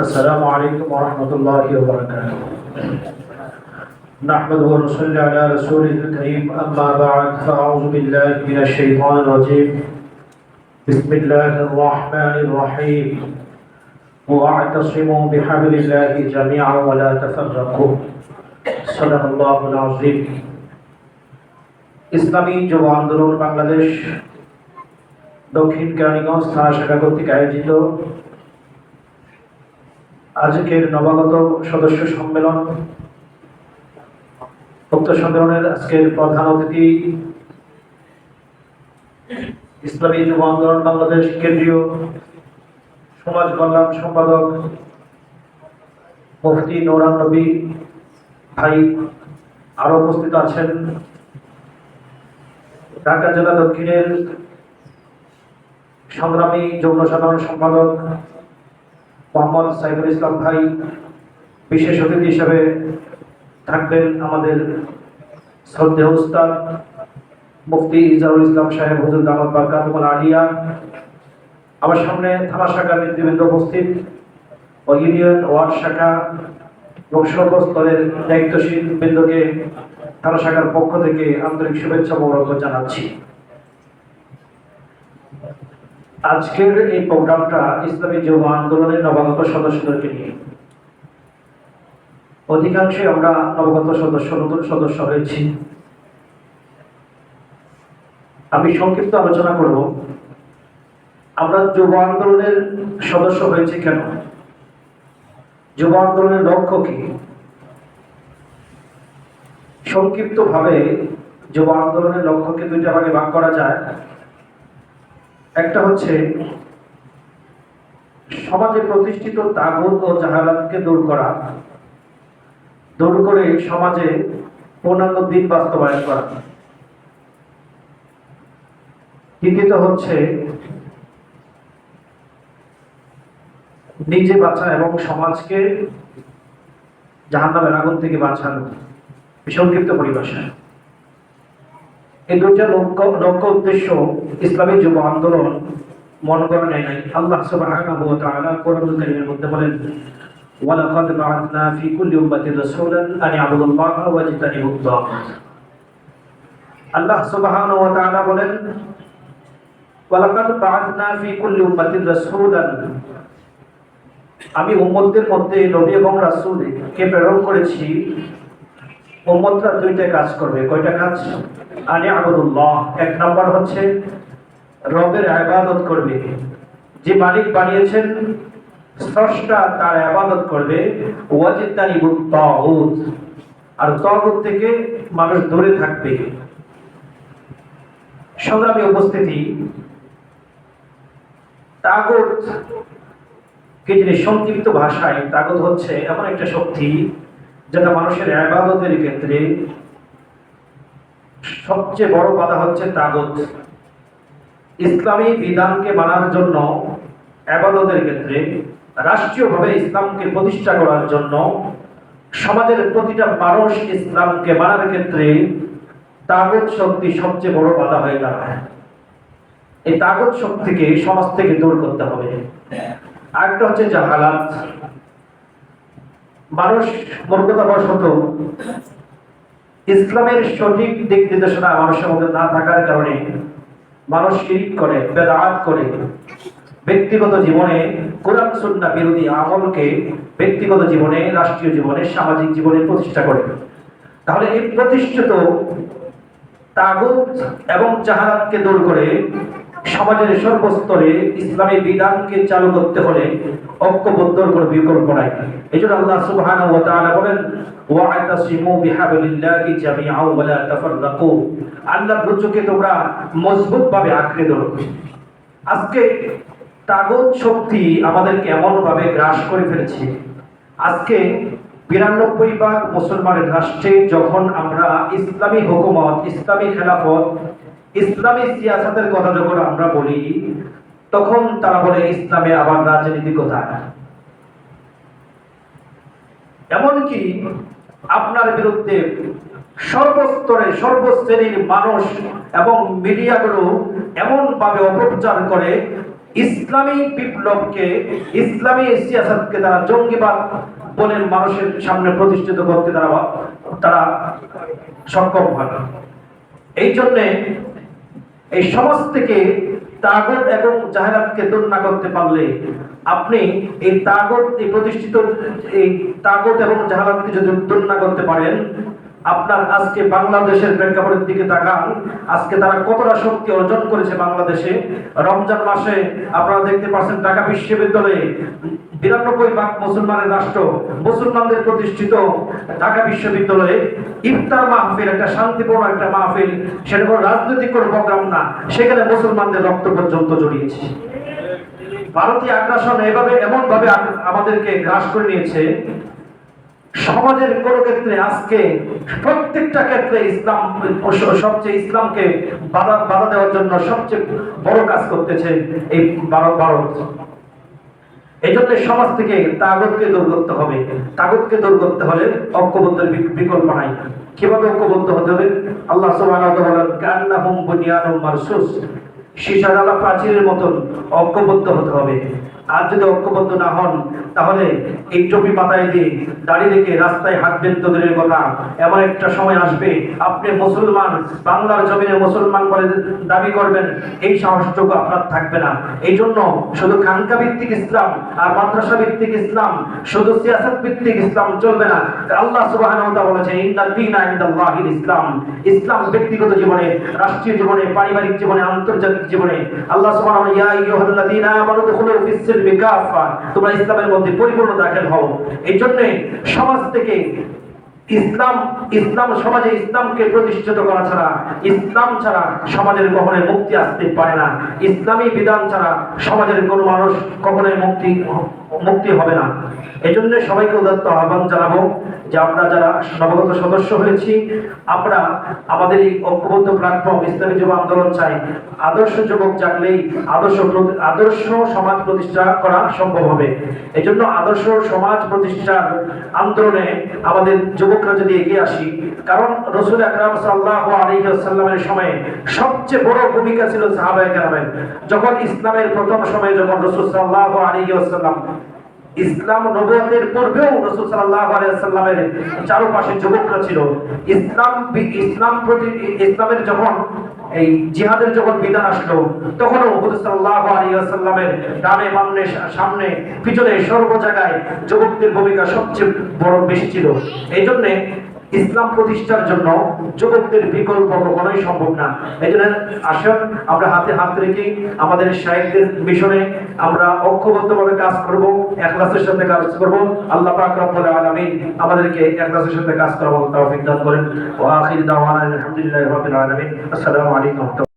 السلام عليكم ورحمة الله وبركاته نحمد ونصلي على رسوله الكريم أما بعد فأعوذ بالله من الشيطان الرجيم بسم الله الرحمن الرحيم واعتصموا بحبل الله جميعا ولا تفرقوا صدق الله العظيم ইসলামী যুব আন্দোলন বাংলাদেশ দক্ষিণ কেরানীগঞ্জ থানা শাখা কর্তৃক আয়োজিত আজকের নবাগত সদস্য সম্মেলন, উক্ত সম্মেলনের আজকের প্রধান অতিথি ইসলামী যুব আন্দোলন বাংলাদেশ কেন্দ্রীয় সমাজ কল্যাণ সম্পাদক মুফতি নৌরান নবী ভাই আরও উপস্থিত আছেন। ঢাকা জেলা দক্ষিণের সংগ্রামী যৌন সাধারণ সম্পাদক মোহাম্মদ সাইফুল ইসলাম ভাই বিশেষ অতিথি হিসেবে থাকবেন আমাদের শ্রদ্ধেয় উস্তাদ মুফতি ইজারুল ইসলাম সাহেব হুজুর দামদ বারকাতুল আলিয়া। আমার সামনে থানা শাখার নেতৃবৃন্দ উপস্থিত ও ইউনিয়ন ওয়ার্ড শাখা এবং সর্বস্তরের দায়িত্বশীল বৃন্দকে থানা শাখার পক্ষ থেকে আন্তরিক শুভেচ্ছা মৌরক জানাচ্ছি। আজকের এই প্রোগ্রামটা ইসলামী যুব আন্দোলনের নবাগত সদস্যদেরকে নিয়ে। অধিকাংশই আমরা নবাগত সদস্য, নতুন সদস্য হয়েছি। আমি সংক্ষিপ্ত আলোচনা করব। আমরা যুব আন্দোলনের সদস্য হয়েছি কেন? যুব আন্দোলনের লক্ষ্য কি? সংক্ষিপ্ত ভাবে যুব আন্দোলনের লক্ষ্যকে দুইটা ভাগে ভাগ করা যায়। একটা হচ্ছে সমাজে প্রতিষ্ঠিত তাগুত ও জাহালাতকে দূর করা। দূর করে সমাজে পূর্ণাঙ্গ দিন বাস্তবায়ন করা। দ্বিতীয়ত হচ্ছে নিজে বাঁচা এবং সমাজকে জাহান্নামের আগুন থেকে বাঁচানো। সংক্ষিপ্ত পরিভাষা এই দুইটা লক্ষ্য লক্ষ্য উদ্দেশ্য ইসলামী যুব আন্দোলন মন করা নেয় নাই। আল্লাহ সুবহানাহু ওয়া মধ্যে বলেন, ওয়ালাকাদ বা'আথনা ফি কুল্লি উম্মাতিন রাসূলান আন ইয়াবুদুল্লাহা আল্লাহ সুবহানাহু বলেন, ওয়ালাকাদ বা'আথনা ফি কুল্লি উম্মাতিন রাসূলান আমি উম্মতদের মধ্যে নবী এবং রাসূলকে প্রেরণ করেছি উম্মতরা দুইটা কাজ করবে। কয়টা কাজ? আনি আবুদুল্লাহ। এক নম্বর হচ্ছে রবের আবাদত করবে। যে মালিক বানিয়েছেন, স্রষ্টা তার আবাদত করবে। আর থেকে মানুষ দূরে থাকবে। সংগ্রামী উপস্থিতি, তাগুত কে যিনি সংক্ষিপ্ত ভাষায়, তাগুত হচ্ছে এমন একটা শক্তি যেটা মানুষের আবাদতের ক্ষেত্রে সবচেয়ে বড় বাধা হচ্ছে তাগত। ইসলামী বিধানকে মানার জন্য আবাদতের ক্ষেত্রে, রাষ্ট্রীয়ভাবে ইসলামকে প্রতিষ্ঠা করার জন্য সমাজের প্রতিটা মানুষ ইসলামকে মানার ক্ষেত্রে তাগত শক্তি সবচেয়ে বড় বাধা হয়ে দাঁড়ায়। এই তাগত শক্তিকে সমাজ থেকে দূর করতে হবে। আরেকটা হচ্ছে জাহালাত মানুষ মূর্খতাবশত ইসলামের সঠিক দিক নির্দেশনা মানুষের মধ্যে না থাকার কারণে মানুষ শিরিক করে, বেদাত করে। ব্যক্তিগত জীবনে কোরআন সুন্না বিরোধী আমলকে ব্যক্তিগত জীবনে, রাষ্ট্রীয় জীবনে, সামাজিক জীবনে প্রতিষ্ঠা করে। তাহলে এই প্রতিষ্ঠিত তাগুত এবং জাহারাতকে দূর করে সমাজের সর্বস্তরে ইসলামী বিধানকে চালু করতে হলে ঐক্যবদ্ধর কোনো বিকল্প নাই। এই জন্য আল্লাহ তাআলা বলেন তোমরা মজবুতভাবে আঁকড়ে আজকে শক্তি গ্রাস করে ফেলেছে। আজকে বিরানব্বই ভাগ মুসলমানের রাষ্ট্রে যখন আমরা ইসলামী হুকুমত, ইসলামী খেলাফত, ইসলামী সিয়াসতের কথা যখন আমরা বলি, তখন তারা বলে ইসলামে আবার রাজনীতি কোথায়? এমনকি আপনার বিরুদ্ধে সর্বস্তরে সর্বশ্রেণীর মানুষ এবং মিডিয়াগুলো এমন ভাবে অপপ্রচার করে, ইসলামী বিপ্লবকে, ইসলামী সিয়াসতকে তারা জঙ্গিবাদ বলে মানুষের সামনে প্রতিষ্ঠিত করতে তারা তারা সক্ষম হয় এই জন্যে এই সমাজ থেকে তাগত এবং জাহেরাতকে দূর না করতে পারলে আপনি এই তাগত এই প্রতিষ্ঠিত এই তাগত এবং জাহালাতকে যদি দূর না করতে পারেন আপনার আজকে বাংলাদেশের প্রেক্ষাপটের দিকে তাকান। আজকে তারা কতটা শক্তি অর্জন করেছে বাংলাদেশে? রমজান মাসে আপনারা দেখতে পাচ্ছেন ঢাকা বিশ্ববিদ্যালয়ে বিরানব্বই ভাগ মুসলমানের রাষ্ট্র মুসলমানদের প্রতিষ্ঠিত ঢাকা বিশ্ববিদ্যালয়ে ইফতার মাহফিল, একটা শান্তিপূর্ণ একটা মাহফিল, সেটা কোনো রাজনৈতিক কোনো প্রোগ্রাম না, সেখানে মুসলমানদের রক্ত পর্যন্ত জড়িয়েছে। ভারতীয় আগ্রাসন এভাবে এমন ভাবে আমাদেরকে গ্রাস করে নিয়েছে সমাজের কোন ক্ষেত্রে আজকে প্রত্যেকটা ক্ষেত্রে ইসলাম, সবচেয়ে ইসলামকে বাধা বাধা দেওয়ার জন্য সবচেয়ে বড় কাজ করতেছে এই ভারত ভারত। এই জন্য সমাজ থেকে তাগতকে দূর করতে হবে। তাগতকে দূর করতে হলে ঐক্যবদ্ধের বিকল্প নাই। কীভাবে ঐক্যবদ্ধ হতে হবে? আল্লাহ সুবহানাহু ওয়া তাআলা প্রাচীরের মতন ঐক্যবদ্ধ হতে হবে। আর যদি ঐক্যবদ্ধ না হন, তাহলে এই টপি মাথায় দিয়ে দাঁড়িয়ে রেখে রাস্তায় হাঁটবেন তো দূরের কথা। এমন একটা সময় আসবে, আপনি মুসলমান, বাংলার জমিনে মুসলমান বলে দাবি করবেন, এই সাহসটুকু আপনার থাকবে না। এই জন্য শুধু খানকা ভিত্তিক ইসলাম আর মাদ্রাসা ভিত্তিক ইসলাম, শুধু সিয়াসত ভিত্তিক ইসলাম চলবে না। আল্লাহ দীনা ইনদাল্লাহিল ইসলাম। ইসলাম ব্যক্তিগত জীবনে, রাষ্ট্রীয় জীবনে, পারিবারিক জীবনে, আন্তর্জাতিক জীবনে, আল্লাহ ফিস সিলমি কাফা তোমরা ইসলামের মধ্যে পরিপূর্ণ দাখিল হও। এই জন্যে সমাজ থেকে ইসলাম ইসলাম সমাজে ইসলামকে প্রতিষ্ঠিত করা ছাড়া ইসলাম ছাড়া সমাজের কখনোই মুক্তি আসতে পারে না। ইসলামী বিধান ছাড়া সমাজের কোনো মানুষ কখনোই মুক্তি মুক্তি হবে না। এই জন্য সবাইকে উদাত্ত আহ্বান জানাব যে আমরা যারা নবগত সদস্য হয়েছি, আমরা আমাদের এই ঐক্যবদ্ধ প্ল্যাটফর্ম ইসলামী যুব আন্দোলন চাই। আদর্শ যুবক জাগলেই আদর্শ আদর্শ সমাজ প্রতিষ্ঠা করা সম্ভব হবে। এই জন্য আদর্শ সমাজ প্রতিষ্ঠার আন্দোলনে আমাদের যুবকরা যদি এগিয়ে আসি, কারণ রসুল আকরাম সাল্লাহ আলহিহাসাল্লামের সময়ে সবচেয়ে বড় ভূমিকা ছিল সাহাবায় কেরামের। যখন ইসলামের প্রথম সময়ে যখন রসুল সাল্লাহ আলহিহাসাল্লাম ইসলাম নবতের পূর্বেও রসুল সাল্লাহ আলাইসাল্লামের চারপাশে যুবকরা ছিল। ইসলাম ইসলাম প্রতি ইসলামের যখন এই জিহাদের যখন বিধান আসলো তখন হুজুর সাল্লাল্লাহু আলাইহি ওয়াসাল্লামের ডানে বামনে সামনে পিছনে সর্ব জায়গায় যুবকদের ভূমিকা সবচেয়ে বড় বেশি ছিল। এই জন্য ইসলাম প্রতিষ্ঠার জন্য যুবকদের বিকল্প কখনোই সম্ভব না। এই জন্য আসুন, আমরা হাতে হাত রেখে আমাদের শাহেকদের মিশনে আমরা ঐক্যবদ্ধভাবে কাজ করব একলাসের সাথে কাজ করব। আল্লাহ পাক রব্বুল আলামিন আমাদেরকে একলাসের সাথে কাজ করার তৌফিক দান করেন। ওয়া আখির দাওয়ানা আলহামদুলিল্লাহি রাব্বিল আলামিন। আসসালামু আলাইকুম